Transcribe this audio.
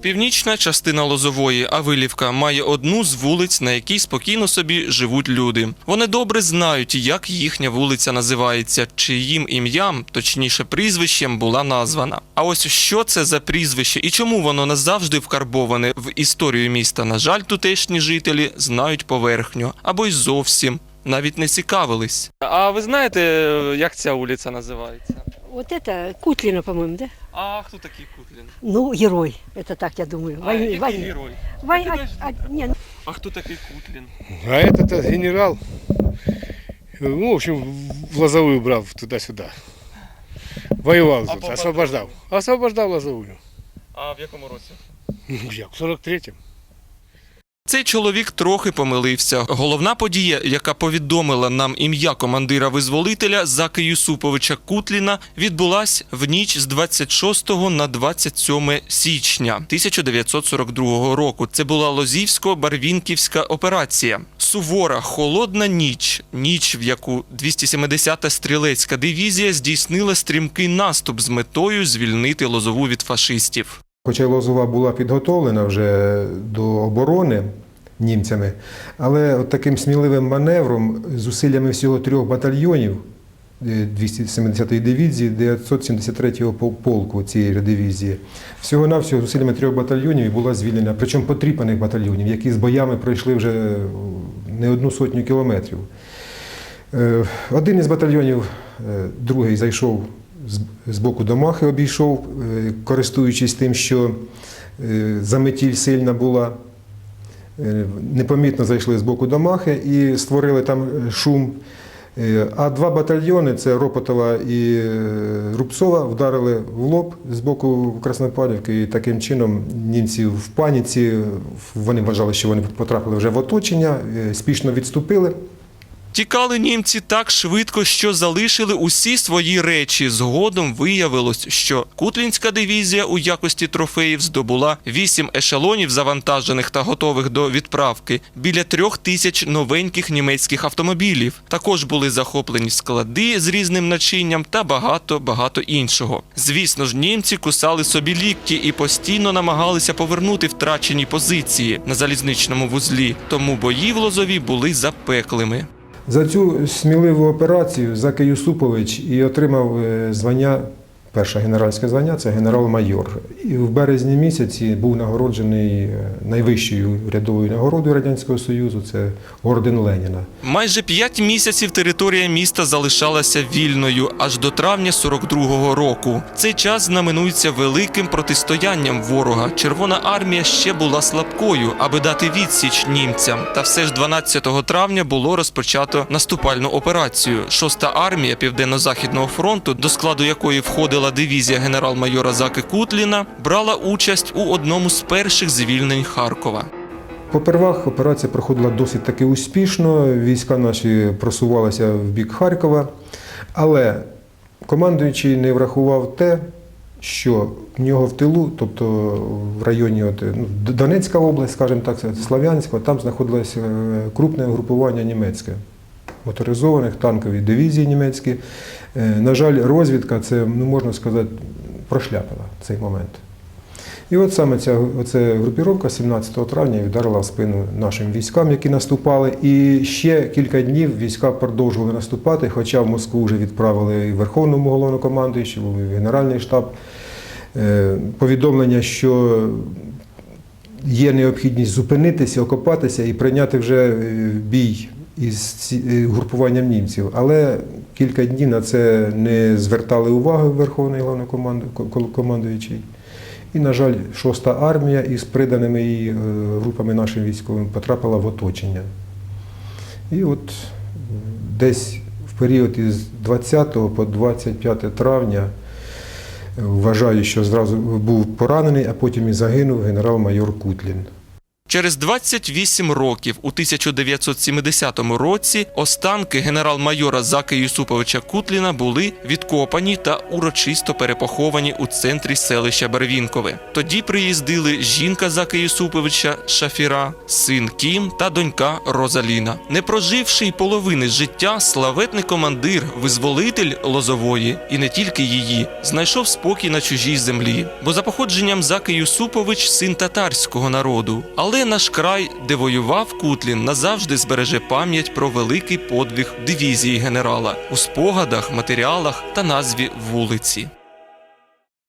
Північна частина Лозової Авилівка має одну з вулиць, на якій спокійно собі живуть люди. Вони добре знають, як їхня вулиця називається, чиїм ім'ям, точніше прізвищем, була названа. А ось що це за прізвище і чому воно назавжди вкарбоване в історію міста? На жаль, тутешні жителі знають поверхню або й зовсім навіть не цікавились. А ви знаєте, як ця вулиця називається? Вот это Кутлина, по-моему, да? А хто такий Кутлін? Ну, герой. Это так, я думаю. Войны- войны. герой? Вой- Подожди. а- а- не, ну, А хто такий Кутлін? А этот генерал, ну, в общем, в Лозовую брал туда-сюда. Воевал А тут, по освобождал. Освобождал Лозовую. А в якому році? Ну, Як, в 43-м. Цей чоловік трохи помилився. Головна подія, яка повідомила нам ім'я командира-визволителя Заки Юсуповича Кутліна, відбулась в ніч з 26 на 27 січня 1942 року. Це була Лозівсько-Барвінківська операція. Сувора, холодна ніч, ніч, в яку 270-та стрілецька дивізія здійснила стрімкий наступ з метою звільнити Лозову від фашистів. Хоча Лозова була підготовлена вже до оборони німцями, але от таким сміливим маневром, зусиллями всього трьох батальйонів е, 270-ї дивізії, 973-го полку цієї дивізії, всього-навсього зусиллями трьох батальйонів була звільнена, причому потріпаних батальйонів, які з боями пройшли вже е, не одну сотню кілометрів. Е, Один із батальйонів, е, другий зайшов з- боку Домахи, обійшов, е, користуючись тим, що е, заметіль сильна була. Е, Непомітно зайшли з боку Домахи і створили там шум. А два батальйони це Ропотова і Рубцова, вдарили в лоб з боку Краснопадівки. І таким чином німці в паніці, вони вважали, що вони потрапили вже в оточення, спішно відступили. Тікали німці так швидко, що залишили усі свої речі. Згодом виявилось, що Кутлінська дивізія у якості трофеїв здобула вісім ешелонів, завантажених та готових до відправки, біля трьох тисяч новеньких німецьких автомобілів. Також були захоплені склади з різним начинням та багато багато іншого. Звісно ж, німці кусали собі лікті і постійно намагалися повернути втрачені позиції на залізничному вузлі. Тому бої в Лозові були запеклими. За цю сміливу операцію Заки Юсупович і отримав е, звання, перше генеральське звання це генерал-майор. І в березні місяці був нагороджений е, найвищою рядовою нагородою Радянського Союзу це орден Леніна. Майже п'ять місяців територія міста залишалася вільною аж до травня 42-го року. Цей час знаменується великим протистоянням ворога. Червона армія ще була слабкою, аби дати відсіч німцям. Та все ж 12 травня було розпочато наступальну операцію. Шоста армія Південно-Західного фронту, до складу якої входила дивізія генерал-майора Заки Кутліна, брала участь у одному з перших звільнень Харкова. Попервах операція проходила досить таки успішно. Війська наші просувалися в бік Харкова, але командуючий не врахував те, що в нього в тилу, тобто в районі от, ну, Донецька область, скажімо так, Слав'янська, там знаходилося е, крупне групування німецьке, моторизованих танкові дивізії німецькі. Е, На жаль, розвідка це, ну можна сказати, прошляпила цей момент. І от саме ця оця групіровка 17 травня вдарила в спину нашим військам, які наступали. І ще кілька днів війська продовжували наступати, хоча в Москву вже відправили і Верховному головнокомандуючому, і Генеральний штаб. Е, Повідомлення, що є необхідність зупинитися, окопатися і прийняти вже е, бій із е, групуванням німців. Але кілька днів на це не звертали уваги Верховний головнокомандуючий. І, на жаль, шоста армія із приданими її е, групами нашим військовим потрапила в оточення. І от десь в період із 20 по 25 травня е, вважаю, що зразу був поранений, а потім і загинув генерал-майор Кутлін. Через 28 років, у 1970 році, останки генерал-майора Заки Юсуповича Кутліна були відкопані та урочисто перепоховані у центрі селища Бервінкове. Тоді приїздили жінка Заки Юсуповича Шафіра, син Кім та донька Розаліна. Не проживши й половини життя, славетний командир, визволитель Лозової, і не тільки її, знайшов спокій на чужій землі. Бо за походженням Заки Юсупович син татарського народу. Але наш край, де воював Кутлін, назавжди збереже пам'ять про великий подвиг дивізії генерала у спогадах, матеріалах та назві вулиці.